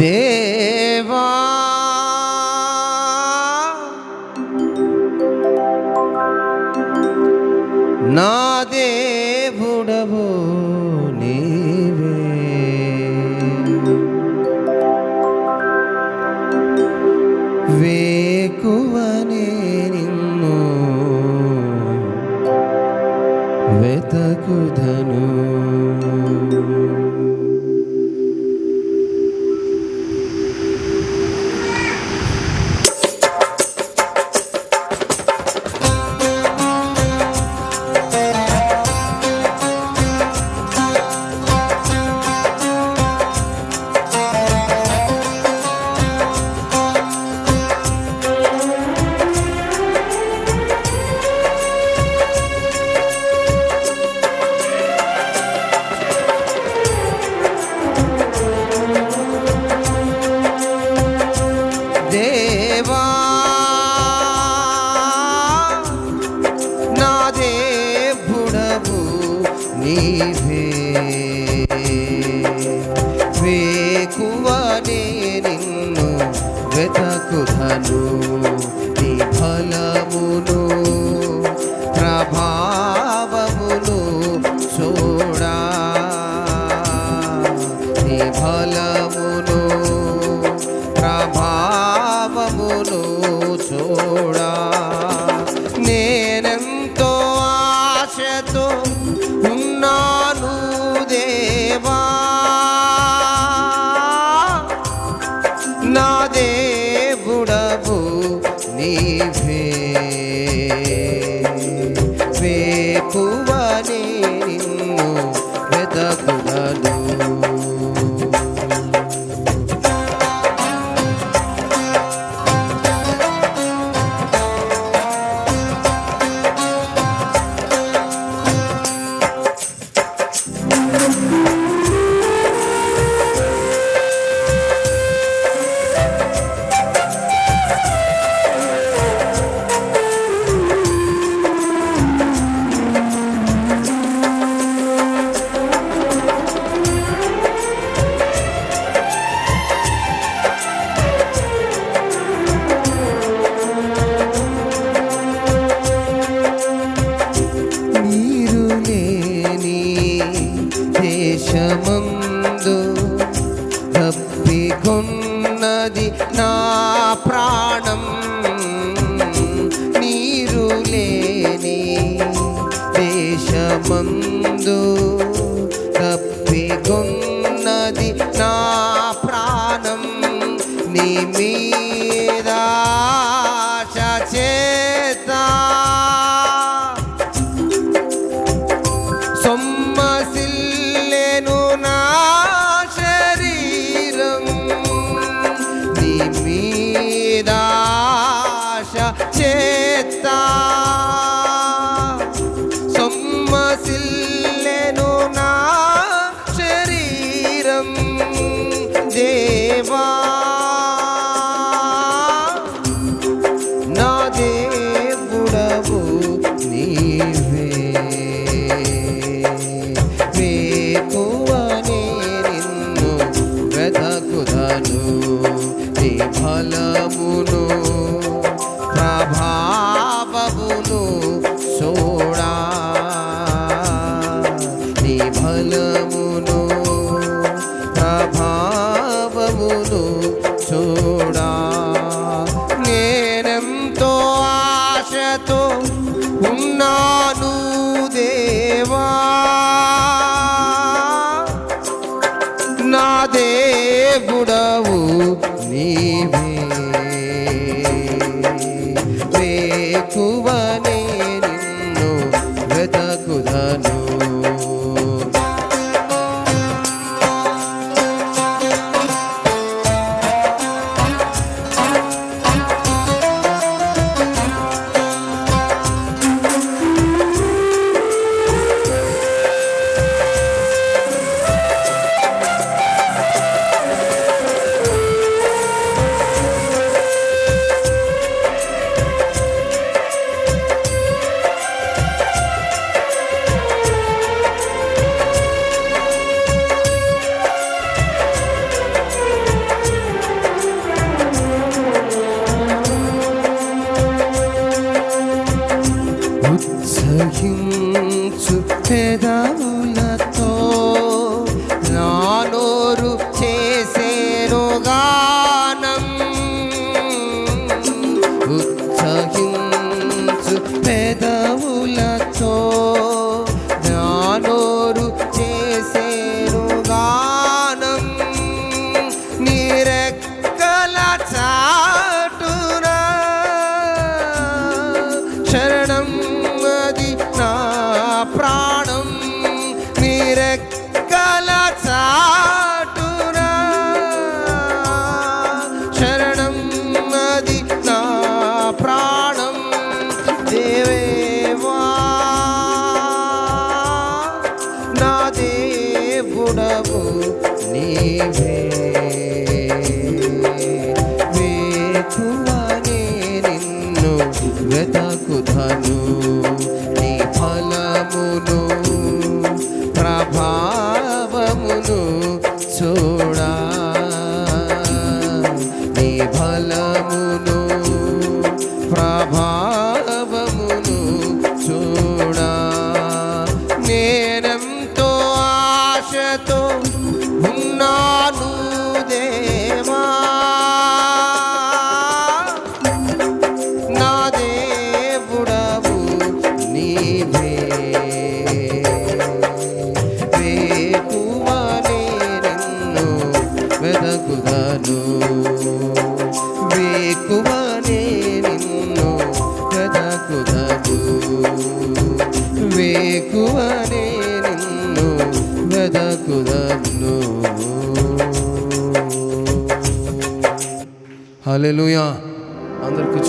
దేవా. నా దేవుడవు నీవే. వేకువనే నిన్ను వెతకుధను నీవే వేకువనే నిన్ను వెతకుధను నీ ఫలమును ప్రభావమును చూడా. నీ ఫలమును ప్రభావమును చూడా. నీవే ఉన్నది నా ప్రాణం. నీరు లేని దేశమందు తప్పికొన్నది నా ప్రాణం. నీ మీద చేత సొమ్మసి సొమ్మసిల్లెను నా శరీరం దేవా. నా దేవుడవు నీవే. వేకువనే నిన్ను వెతకుదను నీ ఫలమును ప్రభావమును చూడా. ఆశతో ఉన్నాను దేవా. నా దేవుడవు నీవే. వేకువనే దేవుడవు నీవే.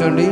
కూర్చోండి